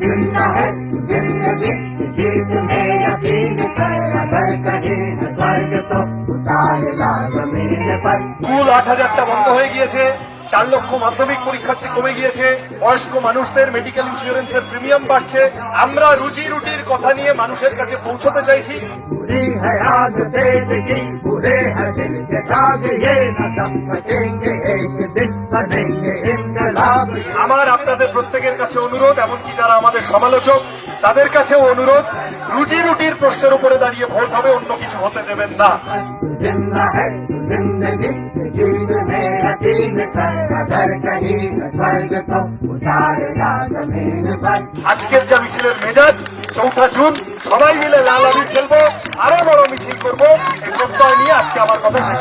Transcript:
जिंदा है जिंदगी जीत में यकीन कर अगर कहीं न स्वर्ग तो उतार ला जमीन पर স্কুল আট হাজারটা বন্ধ হয়ে গিয়েছে চার লক্ষ মাধ্যমিক পরীক্ষার্থী কমে গিয়েছে বয়স্ক মানুষদের মেডিকেল ইন্স্যুরেন্সের প্রিমিয়াম বাড়ছে আমরা রুজি রুটির কথা নিয়ে মানুষের কাছে পৌঁছতে চাইছি बुरी है आग पेट की আমার আপনাদের প্রত্যেকের কাছে অনুরোধ, এমনকি যারা আমাদের সমালোচক, তাদের কাছে অনুরোধ, রুজি রুটির প্রশ্নের উপরে দাঁড়িয়ে ভোট হবে, অন্য কিছু হতে দেবেন না। আজকের যা মিছিলের মেজাজ, চৌঠা জুন, সবাই মিলে লাল আবির খেলব, আরও বড় মিছিল করব প্রত্যয় নিয়ে আজকে আমার কথা শেষ